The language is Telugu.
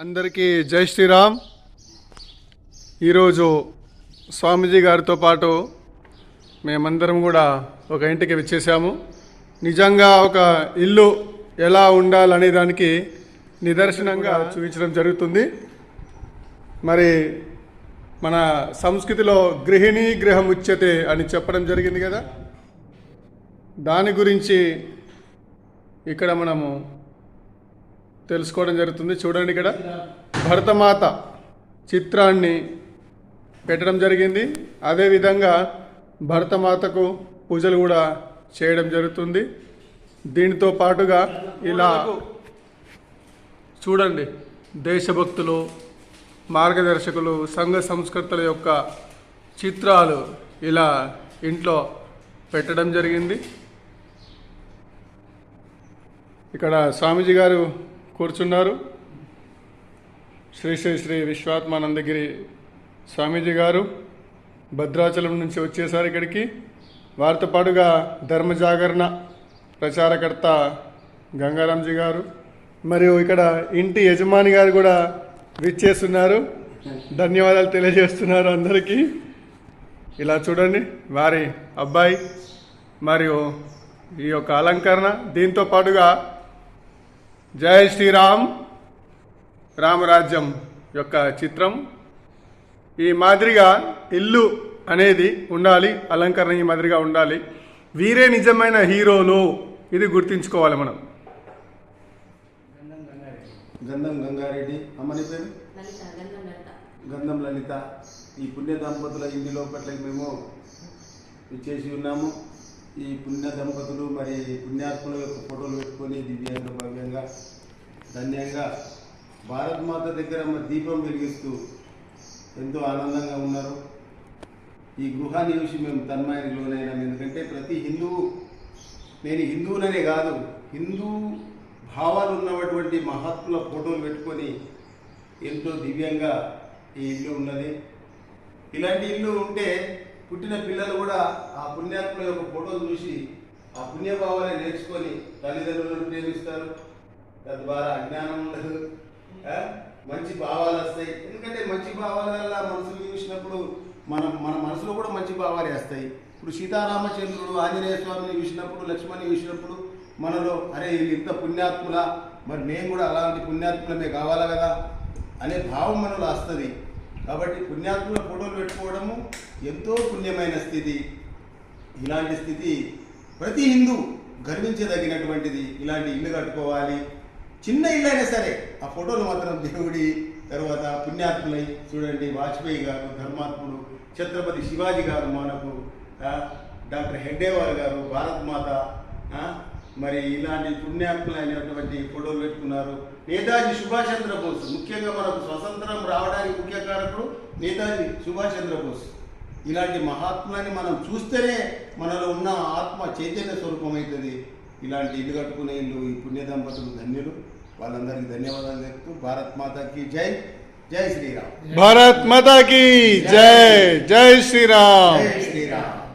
అందరికీ జై శ్రీరామ్. ఈరోజు స్వామీజీ గారితో పాటు మేమందరం కూడా ఒక ఇంటికి వచ్చేసాము. నిజంగా ఒక ఇల్లు ఎలా ఉండాలనే దానికి నిదర్శనంగా చూపించడం జరుగుతుంది. మరి మన సంస్కృతిలో గృహిణీ గృహం ఉచ్యతే అని చెప్పడం జరిగింది కదా? దాని గురించి ఇక్కడ మనము తెలుసుకోవడం జరుగుతుంది. చూడండి ఇక్కడ. భరతమాత చిత్రాన్ని పెట్టడం జరిగింది. అదేవిధంగా భరతమాతకు పూజలు కూడా చేయడం జరుగుతుంది. దీనితో పాటుగా ఇలా చూడండి. దేశభక్తులు మార్గదర్శకులు సంఘ సంస్కర్తల యొక్క చిత్రాలు ఇలా ఇంట్లో పెట్టడం జరిగింది. ఇక్కడ స్వామీజీ గారు కూర్చున్నారు. శ్రీ శ్రీ శ్రీ విశ్వాత్మానందగిరి స్వామీజీ గారు భద్రాచలం నుంచి వచ్చేసారు ఇక్కడికి. వారితో పాటుగా ధర్మ జాగరణ ప్రచారకర్త గంగారాంజీ గారు మరియు ఇక్కడ ఇంటి యజమాని గారు కూడా విచ్చేస్తున్నారు. ధన్యవాదాలు తెలియజేస్తున్నారు అందరికీ. ఇలా చూడండి వారి అబ్బాయి మరియు ఈ యొక్క అలంకరణ దీంతో పాటుగా జై శ్రీరామ్. రామరాజ్యం యొక్క చిత్రం. ఈ మాదిరిగా ఇల్లు అనేది ఉండాలి అలంకరణ ఈ మాదిరిగా ఉండాలి. వీరే నిజమైన హీరోలు ఇది గుర్తించుకోవాలి మనం. గంధం గంగారెడ్డి. అమ్మని పేరు? లలిత గంధం లలిత. ఈ పుణ్య దంపతుల ఇంటి లోపట్ల మేము చేసి ఉన్నాము. ఈ పుణ్య దంపతులు మరి పుణ్యాత్ముల యొక్క ఫోటోలు పెట్టుకొని దివ్యంగా భవ్యంగా ధన్యంగా భారత్ మాత దగ్గర మరి దీపం వెలిగిస్తూ ఎంతో ఆనందంగా ఉన్నారు. ఈ గృహాన్ని చూసి మేము తన్మాయని లోనైనాం ఎందుకంటే ప్రతి హిందువు నేను హిందువులనే కాదు హిందూ భావాలు ఉన్నటువంటి మహాత్ముల ఫోటోలు పెట్టుకొని ఎంతో దివ్యంగా ఈ ఇల్లు ఉన్నది. ఇలాంటి ఇల్లు ఉంటే పుట్టిన పిల్లలు కూడా ఆ పుణ్యాత్ముల యొక్క ఫోటో చూసి ఆ పుణ్యభావాన్ని నేర్చుకొని తల్లిదండ్రులను ప్రేమిస్తారు. తద్వారా అజ్ఞానం ఉండదు. మంచి భావాలు వస్తాయి. ఎందుకంటే మంచి భావాల వల్ల మనసులు చూసినప్పుడు మనం మన మనసులో కూడా మంచి భావాలు వేస్తాయి. ఇప్పుడు సీతారామచంద్రుడు ఆంజనేయ స్వామిని చూసినప్పుడు లక్ష్మణ్ని చూసినప్పుడు మనలో అరే వీళ్ళు ఇంత పుణ్యాత్ముల? మరి మేము కూడా అలాంటి పుణ్యాత్ములమే కావాలా కదా? అనే భావం మనలో వస్తుంది. కాబట్టి పుణ్యాత్మల ఫోటోలు పెట్టుకోవడము ఎంతో పుణ్యమైన స్థితి. ఇలాంటి స్థితి ప్రతి హిందూ గర్వించదగినటువంటిది. ఇలాంటి ఇల్లు కట్టుకోవాలి. చిన్న ఇల్లు అయినా సరే ఆ ఫోటోలు మాత్రం దేవుడి తర్వాత పుణ్యాత్ములై చూడండి. వాజ్పేయి గారు ధర్మాత్ముడు ఛత్రపతి శివాజీ గారు మనకు డాక్టర్ హెడ్డేవార్ గారు భారత్ మాత మరి ఇలాంటి పుణ్యాత్ములైనటువంటి ఫోటోలు పెట్టుకున్నారు. నేతాజీ సుభాష్ చంద్రబోస్ ముఖ్యంగా మనకు స్వతంత్రం రావడానికి ముఖ్య కారకుడు నేతాజీ సుభాష్ చంద్రబోస్. ఇలాంటి మహాత్ములని మనం చూస్తేనే మనలో ఉన్న ఆత్మ చైతన్య స్వరూపమవుతుంది ఇలాంటి ఇల్లు కట్టుకునే ఇల్లు ఈ పుణ్య దంపతులు ధన్యులు. వాళ్ళందరికీ ధన్యవాదాలు చెప్తూ భారత్ మాతాకి జై జై శ్రీరామ్. భారత్ మాతా కీ జై జై శ్రీరామ్. జై శ్రీరామ్.